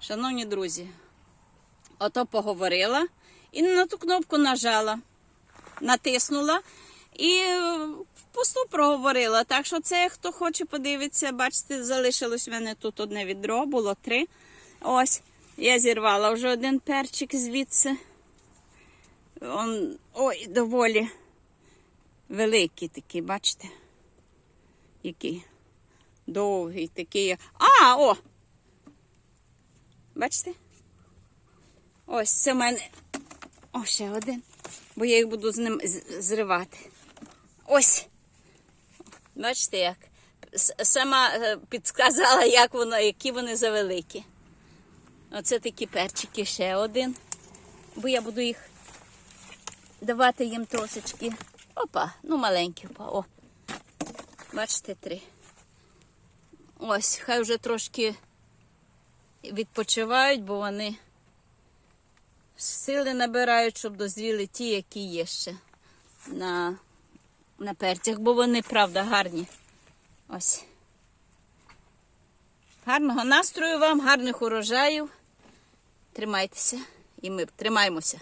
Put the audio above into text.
Шановні друзі, ото поговорила і на ту кнопку нажала, натиснула і впусту проговорила. Так що це, хто хоче подивитися, бачите, залишилось в мене тут одне відро, було три. Ось, я зірвала вже один перчик звідси. Он, ой, доволі великий такий, бачите? Який довгий такий. А, о! Бачите? Ось це в мене. О, ще один. Бо я їх буду з ним зривати. Ось. Бачите, як? Сама е, підсказала, як воно, які вони завеликі. Оце такі перчики ще один. Бо я буду їх давати їм трошечки. Опа, ну маленькі, опа. О. Бачите, три. Ось, хай вже трошки відпочивають, бо вони сили набирають, щоб дозріли ті, які є ще на, на перцях, бо вони, правда, гарні. Ось. Гарного настрою вам, гарних урожаїв. Тримайтеся і ми тримаємося.